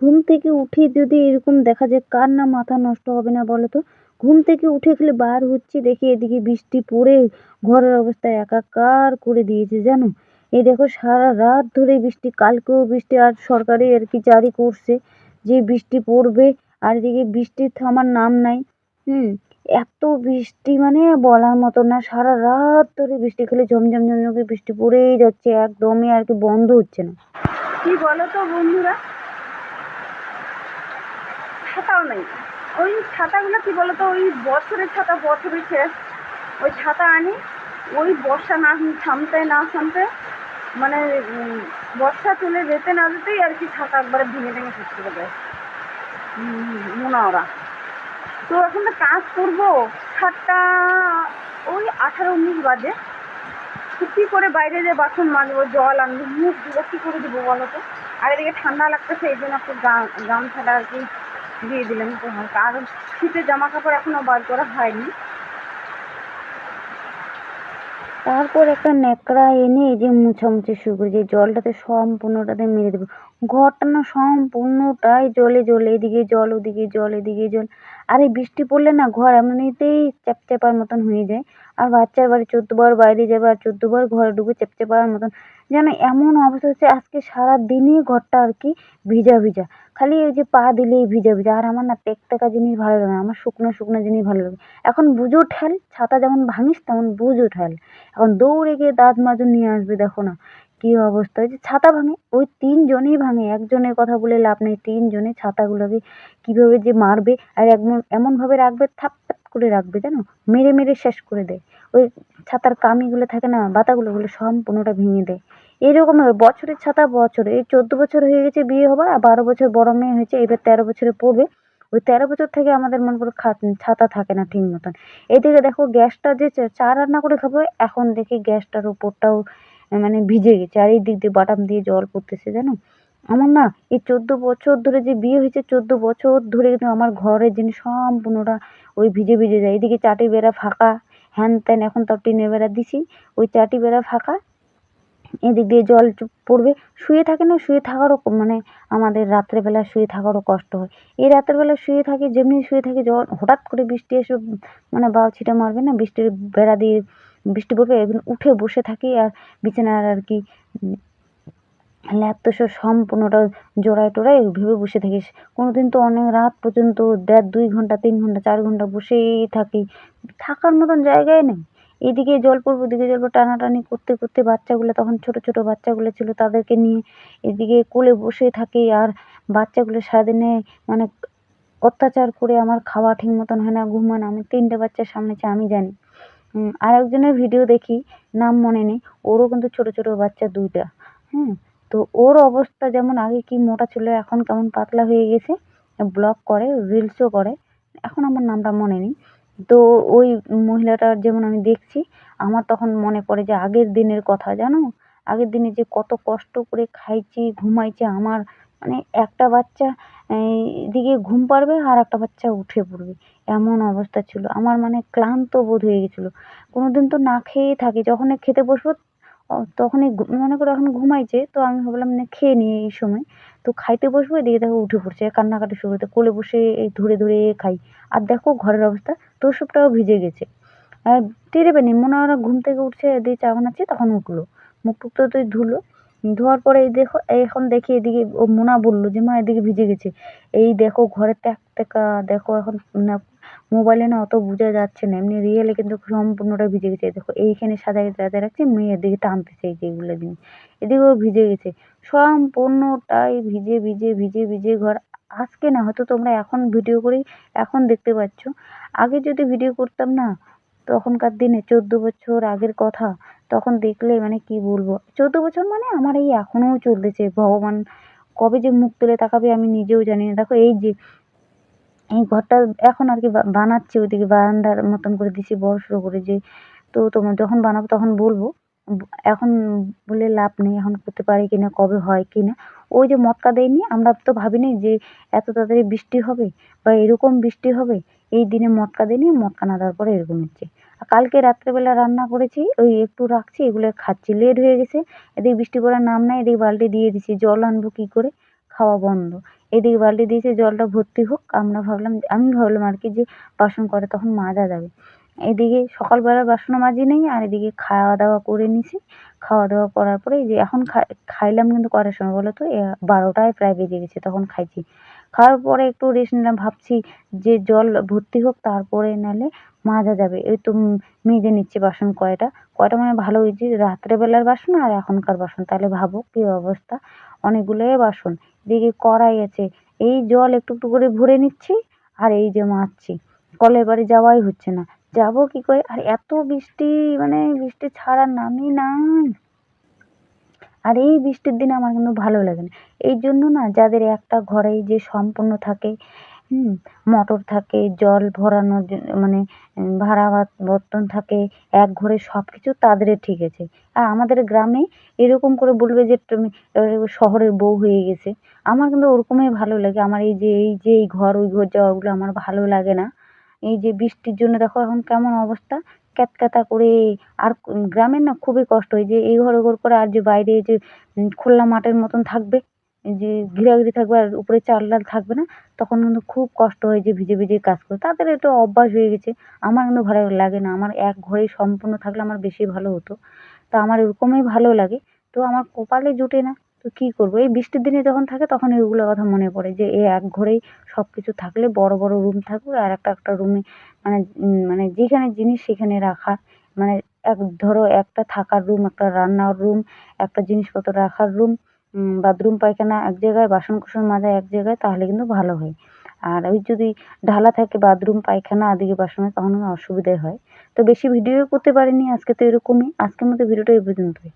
ঘুম থেকে উঠে যদি এরকম দেখা যায়, কার না মাথা নষ্ট হবে না বলো তো? ঘুম থেকে উঠে খালি বার হচ্ছি দেখি এদিকে বৃষ্টি পড়ে, ঘরের অবস্থা একাকার করে দিয়েছে, জানো? এই দেখো সারা রাত ধরে বৃষ্টি, কালকেও বৃষ্টি আর সরকারি আর কি জারি করছে যে বৃষ্টি পড়বে, আর এদিকে বৃষ্টির থামার নাম নাই। হুম, এত বৃষ্টি মানে বলার মতো না, সারা রাত ধরে বৃষ্টি, খালি ঝমঝম ঝমঝম বৃষ্টি পড়েই যাচ্ছে, একদমই আর কি বন্ধ হচ্ছে না। কি বলো তো বন্ধুরা? ছাতাও নেই। ওই ছাতাগুলো কি বলতো, ওই বছরের ছাতা, বছরের শেষ। ওই ছাতা আনি, ওই বর্ষা না থামতে না থামতে মানে বর্ষা চলে যেতে না যেতেই আর কি ছাতা একবারে ভেঙে ভেঙে শেষ করে দেয়। মোনা ওরা তো এখন তো কাজ করব, সাতটা, ওই আঠারো উনিশ বাজে। কী করে বাইরে যে বাসন মাজবো, জল আনব, মুখ ধুবো, কী করে দেবো বলো তো আর এদিকে ঠান্ডা লাগতেছে, এই জন্য একটু গা- গামছাটা আর কি দিয়ে দিলাম আর শীতের জামা কাপড় এখনও বার করা হয়নি। তারপর একটা ন্যাকড়া এনে এই যে মুছামুছি শুরু করি যে জলটাতে সম্পূর্ণটাতে মেরে দেবো। ঘরটা সম্পূর্ণটাই জলে জলে, এদিকে জল, ওদিকে জল, এদিকে জল। আর এই বৃষ্টি পড়লে না ঘর এমনিতেই চ্যাপচ্যাপার মতন হয়ে যায়। আর বাচ্চার বাড়ি চোদ্দবার বাইরে যাবে আর চোদ্দবার ঘরে ঢুকে চ্যাপচ্যাপার মতন। যেন এমন অবস্থা হচ্ছে, আজকে সারা দিনই ঘরটা আর কি ভিজা ভিজা। খালি ওই যে পা দিলেই ভিজা ভিজা। আর আমার না তেকতেকা জিনিস ভালো লাগে না, আমার শুকনো শুকনো জিনিস ভালো লাগে। এখন বুঝো ঠেল ছাতা যেমন ভাঙিস তেমন বুঝো ঠেল এখন দৌড়ে গিয়ে দাঁত মাজুন নিয়ে আসবে, দেখো না। কী অবস্থা? ওই যে ছাতা ভাঙে, ওই তিনজনেই ভাঙে। একজনের কথা বলে লাভ নেই তিনজনে ছাতাগুলোকে কীভাবে যে মারবে আর এমন এমনভাবে রাখবে, থাপ থাপ করে রাখবে, জানো? মেরে মেরে শেষ করে দেয়। ওই ছাতার কামিগুলো থাকে না বাতাগুলো ওগুলো সম্পূর্ণটা ভেঙে দেয়। এইরকম বছরের ছাতা, বছরে, এই চোদ্দ বছর হয়ে গেছে বিয়ে হবার, আর বারো বছর বড় মেয়ে হয়েছে, এবার তেরো বছরে পড়বে। ওই তেরো বছর থেকে আমাদের মনে করো ছাতা থাকে না ঠিক মতন। এদিকে দেখো গ্যাসটা যে চা- রান্না করে খাব, এখন দেখি গ্যাসটার উপরটাও মানে ভিজে গেছে। আর এই দিক দিয়ে বাটাম দিয়ে জল পড়তেছে জানো? আমার না এই চোদ্দ বছর ধরে যে বিয়ে হয়েছে, চোদ্দ বছর ধরে কিন্তু আমার ঘরের জিনিস সম্পূর্ণটা ওই ভিজে ভিজে যায়। এদিকে চাটি বেড়া ফাঁকা, হ্যান ত্যান এখন তো টিনের বেড়া দিছি, ওই চাটি বেড়া ফাঁকা। এদিক দিয়ে জল পড়বে, শুয়ে থাকে না, শুয়ে থাকারও মানে আমাদের রাত্রেবেলা শুয়ে থাকারও কষ্ট হয়। এই রাত্রেবেলা শুয়ে থাকি, যেমনি শুয়ে থাকি জল হঠাৎ করে বৃষ্টি এসে মানে বাউ ছিটা মারবে না, বৃষ্টির বেড়া দিয়ে বৃষ্টি পড়বে এখন উঠে বসে থাকি আর বিছানার আর কি ল্যাপ সম্পূর্ণটা জোড়ায় টোড়ায় ভেবে বসে থাকিস কোনো দিন তো অনেক রাত পর্যন্ত, দেড়, দুই ঘণ্টা, তিন ঘণ্টা, চার ঘণ্টা বসেই থাকি। থাকার মতন জায়গায় নেই। এদিকে জল পড়বে, ওদিকে জল পড়বে, টানাটানি করতে করতে বাচ্চাগুলো, তখন ছোট ছোট বাচ্চাগুলো ছিল তাদেরকে নিয়ে এদিকে কোলে বসে থাকি আর বাচ্চাগুলো সারাদিনে মানে অত্যাচার করে আমার খাওয়া ঠিক মতন হয় না ঘুমানো আমি তিনটে বাচ্চার সামনেছি, আমি জানি। উম, আর একজনের ভিডিও দেখি নাম মনে নেই ওরও কিন্তু ছোট ছোট বাচ্চা দুইটা হুম তো ওর অবস্থা যেমন আগে কি মোটা ছিল এখন কেমন পাতলা হয়ে গেছে ব্লগ করে রিলসও করে এখন আমার নামটা মনে নেই তো ওই মহিলাটার যেমন আমি দেখছি আমার তখন মনে পড়ে যে আগের দিনের কথা জানো? আগের দিনে যে কত কষ্ট করে খাইছি ঘুমাইছি আমার মানে একটা বাচ্চা এদিকে ঘুম পাড়বে আর একটা বাচ্চা উঠে পড়বে। এমন অবস্থা ছিল। আমার মানে ক্লান্ত বোধ হয়ে গেছিল। কোনো দিন তো না খেয়েই থাকি। যখনই খেতে বসবো তখনই মনে করো এখন ঘুমাইছে, তো আমি ভাবলাম না খেয়ে নিই এই সময়। তো খাইতে বসবো, এদিকে দেখো উঠে পড়ছে। কান্নাকাটি শুরু করতে কোলে বসে এই ধরে ধরে খাই। আর দেখো ঘরের অবস্থা তোষকটাও ভিজে গেছে। আর টেরে পাইনি মনে হয় ঘুম থেকে উঠছে, এদিকে চা বানাচ্ছি, তখন উঠল। মুখ টুক তো তুই ধুলো। ধোয়ার পরে এই দেখো, এখন দেখি এদিকে, ও মোনা বলল যে, মা, এদিকে ভিজে গেছে। এই দেখো ঘরে ত্যাক ত্যাকা, দেখো এখন না মোবাইলে না অত বোঝা যাচ্ছে না। এমনি রিয়েলে কিন্তু সম্পূর্ণটা ভিজে গেছে। দেখো, এইখানে সাজায় সাজায় রাখছি মেয়ে এদিকে টানতেছে এই যেগুলো জিনিস। এদিকেও ভিজে গেছে। সম্পূর্ণটাই ভিজে ভিজে ভিজে ভিজে ঘর। আজকে না, হয়তো তোমরা এখন ভিডিও করি এখন দেখতে পাচ্ছ। আগে যদি ভিডিও করতাম না তখনকার দিনে চোদ্দ বছর আগের কথা, তখন দেখলে মানে কি বলব? চোদ্দ বছর মানে আমার এই এখনও চলতেছে। ভগবান কবে যে মুখ তুলে তাকাবে আমি নিজেও জানি না। দেখো এই যে, এই ঘরটা এখন আর কি বানাচ্ছি ওইদিকে, বারান্দার মতন করে দিছি, বড় সড়ো করে যে, তো তোমার যখন বানাবো তখন বলব। এখন বলে লাভ নেই, এখন করতে পারি কিনা, কবে হয় কিনা। ওই যে মটকা দেয়নি, আমরা তো ভাবিনি যে এত তাড়াতাড়ি বৃষ্টি হবে বা এরকম বৃষ্টি হবে এই দিনে মটকা দিইনি মটকা না দেওয়ার পরে এরকম হচ্ছে। আর কালকে রাত্রেবেলা রান্না করেছি, ওই একটু রাখছি, এগুলো খাচ্ছি লেট হয়ে গেছে। এদিকে বৃষ্টি পড়ার নাম নাই, এদিকে বালতি দিয়ে দিছি, জল আনব কী করে? খাওয়া বন্ধ। এদিকে বালতি দিয়েছে, জলটা ভর্তি হোক, আমরা ভাবলাম, আমি ভাবলাম আর কি যে বাসন করে তখন মাজা যাবে। এদিকে সকালবেলা বাসনও মাজি নেই, আর এদিকে খাওয়া দাওয়া করে নিছি। খাওয়া দাওয়া করার পরে এই যে এখন খাইলাম কিন্তু কটার সময়, বলো তো বারোটায় প্রায় বেজে গেছে, তখন খাইছি। খাওয়ার পরে একটু রেস্ট নিলাম, ভাবছি যে জল ভর্তি হোক, তারপরে নালে মাজা যাবে। এই তো মেজে নিচ্ছি বাসন কয়টা। কয়টা মানে ভালো ওই হয়েছে, রাত্রেবেলার বাসন আর এখনকার বাসন। তাহলে ভাবো কী অবস্থা। অনেকগুলোই বাসন। এদিকে কড়াই আছে। এই জল একটু একটু করে ভরে নিচ্ছি আর এই যে মাজছি। কলের বাড়ি যাওয়াই হচ্ছে না। যাব কী করে? আর এত বৃষ্টি মানে বৃষ্টি ছাড়ার নামই নাই। আর এই বৃষ্টির দিনে আমার কিন্তু ভালো লাগে না। এই জন্য না যাদের একটা ঘরেই যে সম্পূর্ণ থাকে মোটর থাকে, জল ভরানোর জন্য মানে ভাড়া বর্তন থাকে, এক ঘরে সব কিছু তাদের ঠিক আছে। আর আমাদের গ্রামে এরকম করে বলবে যে, তুমি শহরের বউ হয়ে গেছে। আমার কিন্তু ওরকমই ভালো লাগে। আমার এই যে এই যে, এই ঘর, ওই ঘর যাওয়াগুলো আমার ভালো লাগে না। এই যে বৃষ্টির জন্য দেখো এখন কেমন অবস্থা? ক্যাতক্যাতা করে। আর গ্রামের না খুবই কষ্ট হয় যে এই ঘর ও ঘর করে আর যে বাইরে যে খোলা মাঠের মতন থাকবে যে ঘিরাঘিরি থাকবে আর উপরে চাল ডাল থাকবে না, তখন কিন্তু খুব কষ্ট হয় যে ভিজে ভিজে কাজ করে। তাদের একটু অভ্যাস হয়ে গেছে। আমার কিন্তু ভালো লাগে না। আমার এক ঘরেই সম্পূর্ণ থাকলে আমার বেশি ভালো হতো। তা আমার এরকমই ভালো লাগে। তো আমার কপালে জুটে না। তো কী করব? এই বৃষ্টির দিনে যখন থাকে তখন এগুলো কথা মনে পড়ে যে, এ এক ঘরেই সব কিছু থাকলে বড় বড় রুম থাকবে আর একটা একটা রুমে মানে মানে যেখানে জিনিস সেখানে রাখা। মানে এক, ধরো একটা থাকার রুম একটা রান্নার রুম একটা জিনিসপত্র রাখার রুম বাথরুম পায়খানা এক জায়গায় বাসন কোসন মাজা এক জায়গায় তাহলে কিন্তু ভালো হয়। আর ওই যদি ঢালা থাকে বাথরুম পায়খানা আদিকে বাসন তখন অসুবিধে হয়। তো বেশি ভিডিও করতে পারিনি আজকে তো এরকমই। আজকের মতো ভিডিওটা এই পর্যন্তই।